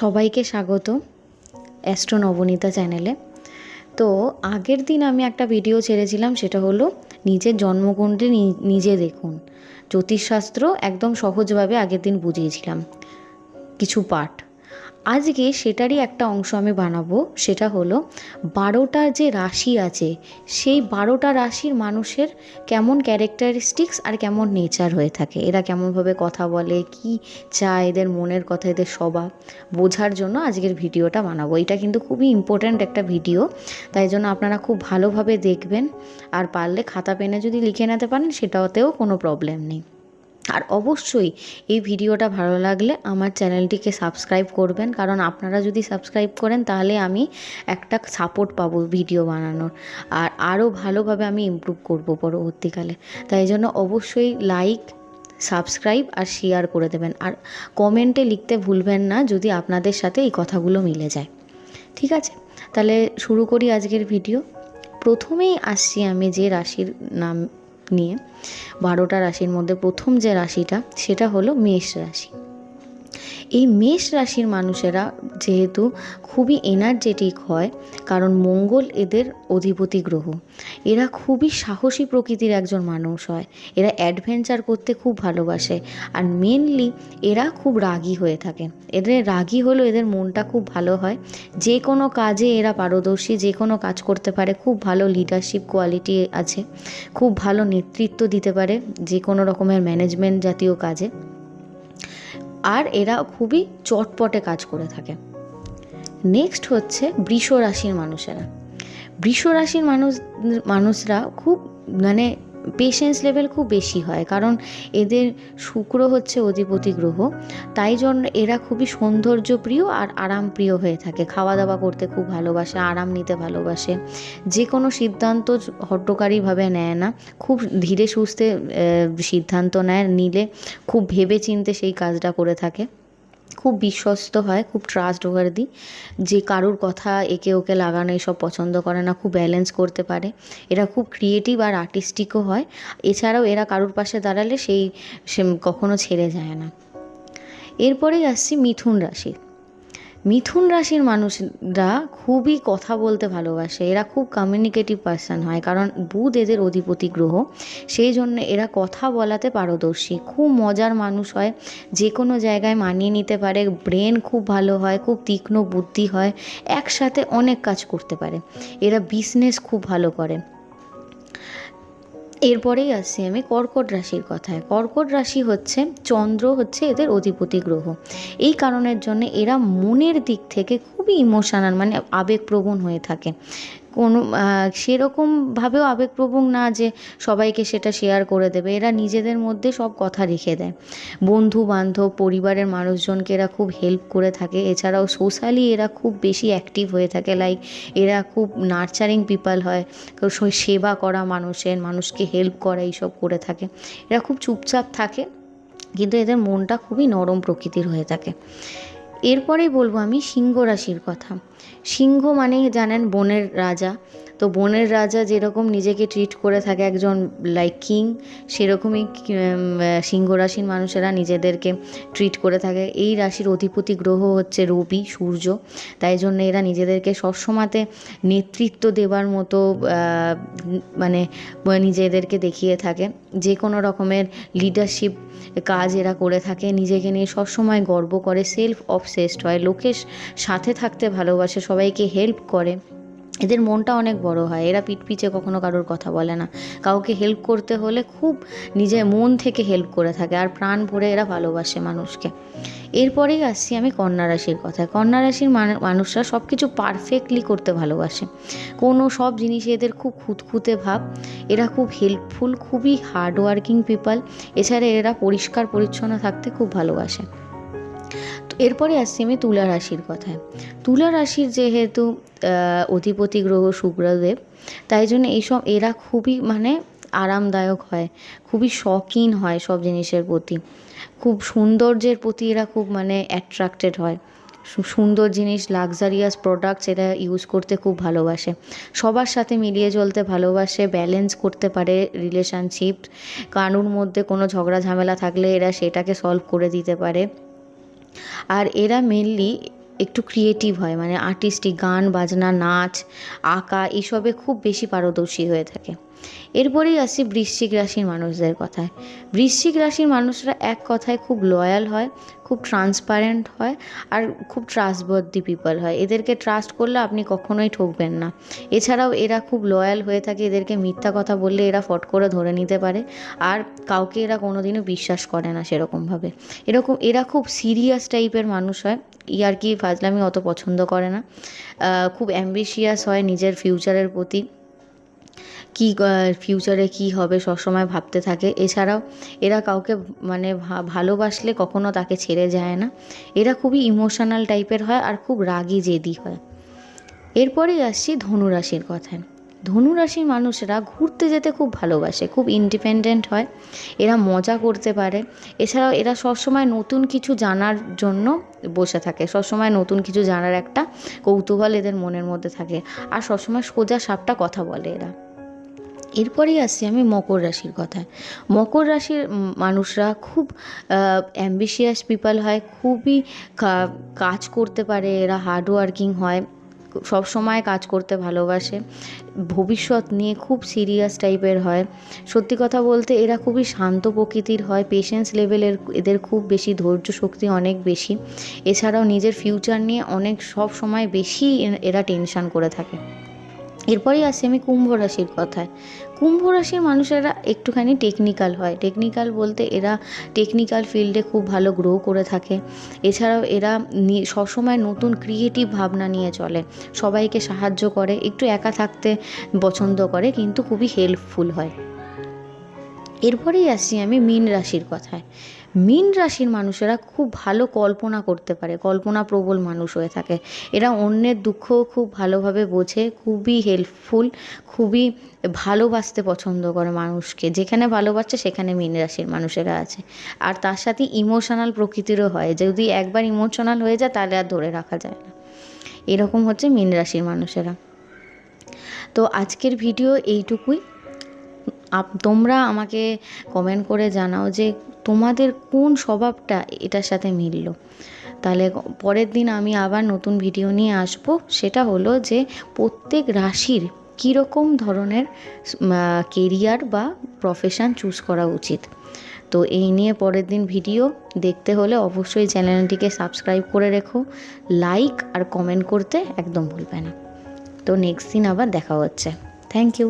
সবাইকে স্বাগত অ্যাস্ট্রো নবনীতা চ্যানেলে। তো আগের দিন আমি একটা ভিডিও ছেড়েছিলাম, সেটা হলো নিজের জন্মকুণ্ডে নিজে দেখুন। জ্যোতিষশাস্ত্র একদম সহজভাবে আগের দিন বুঝিয়েছিলাম। কিছু পাঠ। আজকে সেটারই একটা অংশ আমি বানাবো, সেটা হলো বারোটা যে রাশি আছে, সেই বারোটা রাশির মানুষের কেমন ক্যারেক্টারিস্টিক্স আর কেমন নেচার হয়ে থাকে। এরা কেমনভাবে কথা বলে, কি চায় এদের মনের কথা, এদের স্বভাব, বোঝার জন্য আজকের ভিডিওটা বানাবো। এটা কিন্তু খুবই ইম্পর্ট্যান্ট একটা ভিডিও, তাই জন্য আপনারা খুব ভালোভাবে দেখবেন, আর পারলে খাতা পেনে যদি লিখে নিতে পারেন, সেটাতেও কোনো প্রবলেম নেই। আর অবশ্যই এই ভিডিওটা ভালো লাগলে আমার চ্যানেলটিকে সাবস্ক্রাইব করবেন। কারণ আপনারা যদি সাবস্ক্রাইব করেন, তাহলে আমি একটা সাপোর্ট পাবো ভিডিও বানানোর। আর আরও ভালোভাবে আমি ইমপ্রুভ করব পরবর্তীকালে। তাই জন্য অবশ্যই লাইক সাবস্ক্রাইব আর শেয়ার করে দেবেন। আর কমেন্টে লিখতে ভুলবেন না, যদি আপনাদের সাথে এই কথাগুলো মিলে যায়। ঠিক আছে? তাহলে শুরু করি আজকের ভিডিও প্রথমেই আসছি আমি যে রাশির নাম নিয়ে বারোটা রাশির মধ্যে প্রথম যে রাশিটা সেটা হলো মেষ রাশি। এই মেষ রাশির মানুষেরা যেহেতু খুবই এনার্জেটিক হয়, কারণ মঙ্গল এদের অধিপতি গ্রহ। এরা খুবই সাহসী প্রকৃতির একজন মানুষ হয়। এরা অ্যাডভেঞ্চার করতে খুব ভালোবাসে। আর মেনলি এরা খুব রাগী হয়ে থাকে। এদের রাগী হলো এদের মনটা খুব ভালো হয়। যে কোনো কাজে এরা পারদর্শী, যে কোনো কাজ করতে পারে, খুব ভালো লিডারশিপ কোয়ালিটি আছে। খুব ভালো নেতৃত্ব দিতে পারে যে কোনো রকমের ম্যানেজমেন্ট জাতীয় কাজে। আর এরা খুবই চটপটে কাজ করে থাকে। নেক্সট হচ্ছে বৃষ রাশির মানুষেরা। বৃষ রাশির মানুষ মানুষরা খুব মানে পেশেন্স লেভেল খুব বেশি হয়, কারণ এদের শুক্র হচ্ছে অধিপতি গ্রহ, তাই জন্য এরা খুবই সৌন্দর্যপ্রিয় আর আরামপ্রিয় হয়ে থাকে। খাওয়া দাওয়া করতে খুব ভালোবাসে, আরাম নিতে ভালোবাসে। যে কোনো সিদ্ধান্ত হট্টকারীভাবে নেয় না, খুব ধীরে সুস্থে সিদ্ধান্ত নেয়, নিলে খুব ভেবে চিনতে সেই কাজটা করে থাকে। খুব বিশ্বস্ত হয়, খুব ট্রাস্ট ওভারদি যে কারুর কথা একে ওকে লাগানো এসব পছন্দ করে না, খুব ব্যালেন্স করতে পারে। এরা খুব ক্রিয়েটিভ আর আর্টিস্টিকও হয়। এছাড়াও এরা কারোর পাশে দাঁড়ালে সেই সে কখনো ছেড়ে যায় না। এরপরেই আসছি মিথুন রাশি। মিথুন রাশির মানুষরা খুবই কথা বলতে ভালোবাসে। এরা খুব কমিউনিকেটিভ পার্সন হয়, কারণ বুধ এদের অধিপতি গ্রহ। সেই জন্য এরা কথা বলাতে পারদর্শী। খুব মজার মানুষ হয়, যে কোনো জায়গায় মানিয়ে নিতে পারে। ব্রেন খুব ভালো হয়, খুব তীক্ষ্ণ বুদ্ধি হয়, একসাথে অনেক কাজ করতে পারে। এরা বিজনেস খুব ভালো করে। এরপরেই আসছি আমি কর্কট রাশির কথায়। কর্কট রাশি হচ্ছে চন্দ্র হচ্ছে এদের অধিপতি গ্রহ। এই কারণের জন্য এরা মনের দিক থেকে খুবই ইমোশনাল মানে আবেগপ্রবণ হয়ে থাকে। কোনো সেরকমভাবেও আবেগপ্রবণ না যে সবাইকে সেটা শেয়ার করে দেবে। এরা নিজেদের মধ্যে সব কথা রেখে দেয়। বন্ধু বান্ধব পরিবারের মানুষজনকে এরা খুব হেল্প করে থাকে। এছাড়াও সোশ্যালি এরা খুব বেশি অ্যাক্টিভ হয়ে থাকে। লাইক এরা খুব নার্চারিং পিপাল হয়। সেবা করা মানুষের, মানুষকে হেল্প করা এইসব করে থাকে। এরা খুব চুপচাপ থাকে। কিন্তু এদের মনটা খুবই নরম প্রকৃতির হয়ে থাকে। এরপরেই বলব আমি সিংহ রাশির কথা। সিংহ মানে জানেন বনের রাজা। তো বনের রাজা যেরকম নিজেকে ট্রিট করে থাকে একজন লাইক কিং সেরকমই সিংহ রাশির মানুষেরা নিজেদেরকে ট্রিট করে থাকে। এই রাশির অধিপতি গ্রহ হচ্ছে রবি, সূর্য। তাই জন্য এরা নিজেদেরকে সবসময়তে নেতৃত্ব দেবার মতো মানে নিজেদেরকে দেখিয়ে থাকে। যে কোনো রকমের লিডারশিপ কাজ এরা করে থাকে। নিজেকে নিয়ে সবসময় গর্ব করে সেলফ অবসেসড হয়। লোকের সাথে থাকতে ভালোবাসে, সবাইকে হেল্প করে। এদের মনটা অনেক বড় হয়। এরা পিঠ পিছে কখনো কারোর কথা বলে না। কাউকে হেল্প করতে হলে খুব নিজের মন থেকে হেল্প করে থাকে আর প্রাণ ভরে এরা ভালোবাসে মানুষকে। এরপরেই আসছি আমি কন্যা রাশির কথায়। কন্যা রাশির মানে- মানুষরা সব কিছু পারফেক্টলি করতে ভালোবাসে। কোনো সব জিনিসে এদের খুব খুঁতখুঁতে ভাব। এরা খুব হেল্পফুল খুবই হার্ড ওয়ার্কিং পিপল এছাড়া এরা পরিষ্কার, পরিচ্ছন্ন থাকতে খুব ভালোবাসে। এরপরে আসছি আমি তুলা রাশির কথায়। তুলা রাশির যেহেতু অধিপতি গ্রহ শুক্রদেব, তাই জন্য এইসব, এরা খুবই মানে আরামদায়ক হয়, খুবই শখিন হয় সব জিনিসের প্রতি। খুব সৌন্দর্যের প্রতি এরা খুব মানে অ্যাট্রাক্টেড হয়। সুন্দর জিনিস লাক্সারিয়াস প্রোডাক্টস এরা ইউজ করতে খুব ভালোবাসে। সবার সাথে মিলিয়ে চলতে ভালোবাসে ব্যালেন্স করতে পারে রিলেশনশিপ কারুর মধ্যে কোনো ঝগড়া ঝামেলা থাকলে এরা সেটাকে সলভ করে দিতে পারে। আর এরা মেনলি একটু ক্রিয়েটিভ হয় মানে আর্টিস্টিক গান, বাজনা, নাচ, আঁকা, এসবে খুব বেশি পারদর্শী হয়ে থাকে। এরপরেই আসি বৃশ্চিক রাশির মানুষদের কথায়। বৃশ্চিক রাশির মানুষরা এক কথায় খুব লয়াল হয়, খুব ট্রান্সপারেন্ট হয় আর খুব ট্রাস্টবর্দি পিপল হয়। এদেরকে ট্রাস্ট করলে আপনি কখনোই ঠকবেন না। এছাড়াও এরা খুব লয়াল হয়ে থাকে, এদেরকে মিথ্যা কথা বললে এরা ফট করে ধরে নিতে পারে আর কাউকে এরা কোনোদিনও বিশ্বাস করে না সেরকমভাবে। এরকম, এরা খুব সিরিয়াস টাইপের মানুষ হয়। ইয়ার্কি ফাজলামি অত পছন্দ করে না। খুব অ্যাম্বিশিয়াস হয় নিজের ফিউচারের প্রতি। কী ফিউচারে কী হবে সবসময় ভাবতে থাকে। এছাড়াও এরা কাউকে মানে ভালোবাসলে কখনো তাকে ছেড়ে যায় না। এরা খুবই ইমোশনাল টাইপের হয় আর খুব রাগী জেদি হয়। এরপরেই আসছি ধনুরাশির কথায়। ধনুরাশির মানুষেরা ঘুরতে যেতে খুব ভালোবাসে, খুব ইন্ডিপেন্ডেন্ট হয়। এরা মজা করতে পারে। এছাড়াও এরা সবসময় নতুন কিছু জানার জন্য বসে থাকে। সবসময় নতুন কিছু জানার একটা কৌতূহল এদের মনের মধ্যে থাকে। আর সবসময় সোজা সাপটা কথা বলে এরা। এরপরেই আসছি আমি মকর রাশির কথায়। মকর রাশির মানুষরা খুব অ্যাম্বিশিয়াস পিপল হয়, খুবই কাজ করতে পারে, এরা হার্ড ওয়ার্কিং হয়, সব সময় কাজ করতে ভালোবাসে, ভবিষ্যৎ নিয়ে খুব সিরিয়াস টাইপের হয়। সত্যি কথা বলতে এরা খুবই শান্ত প্রকৃতির হয় পেশেন্স লেভেলের এদের খুব বেশি ধৈর্য শক্তি অনেক বেশি। এছাড়াও নিজের ফিউচার নিয়ে অনেক, সব সময় বেশি এরা টেনশন করে থাকে। এরপরেই আসি আমি কুম্ভ রাশির কথায়। কুম্ভ রাশির মানুষেরা একটুখানি টেকনিক্যাল হয়। টেকনিক্যাল বলতে এরা টেকনিক্যাল ফিল্ডে খুব ভালো গ্রো করে থাকে। এছাড়াও এরা সবসময় নতুন ক্রিয়েটিভ ভাবনা নিয়ে চলে। সবাইকে সাহায্য করে, একটু একা থাকতে পছন্দ করে, কিন্তু খুবই হেল্পফুল হয়। এরপরেই আসছি আমি মীন রাশির কথায়। মীন রাশির মানুষেরা খুব ভালো কল্পনা করতে পারে, কল্পনা প্রবল মানুষ হয়ে থাকে। এরা অন্যের দুঃখও খুব ভালোভাবে বোঝে, খুবই হেল্পফুল খুবই ভালোবাসতে পছন্দ করে মানুষকে। যেখানে ভালোবাসছে, সেখানে মীন রাশির মানুষেরা আছে। আর তার সাথে ইমোশনাল প্রকৃতিরও হয়। যদি একবার ইমোশনাল হয়ে যায়, তাহলে আর ধরে রাখা যায় না। এরকম হচ্ছে মীন রাশির মানুষেরা। তো আজকের ভিডিও এইটুকুই। তোমরা আমাকে কমেন্ট করে জানাও যে তোমাদের কোন স্বভাবটা এটার সাথে মিলল? তাহলে পরের দিন আমি আবার নতুন ভিডিও নিয়ে আসব। সেটা হলো যে প্রত্যেক রাশির কীরকম ধরনের কেরিয়ার বা প্রফেশন চুজ করা উচিত। তো এই নিয়ে পরের দিন ভিডিও দেখতে হলে অবশ্যই চ্যানেলটিকে সাবস্ক্রাইব করে রেখো। লাইক আর কমেন্ট করতে একদম ভুলবে না। তো নেক্সট দিন আবার দেখা হচ্ছে। Thank you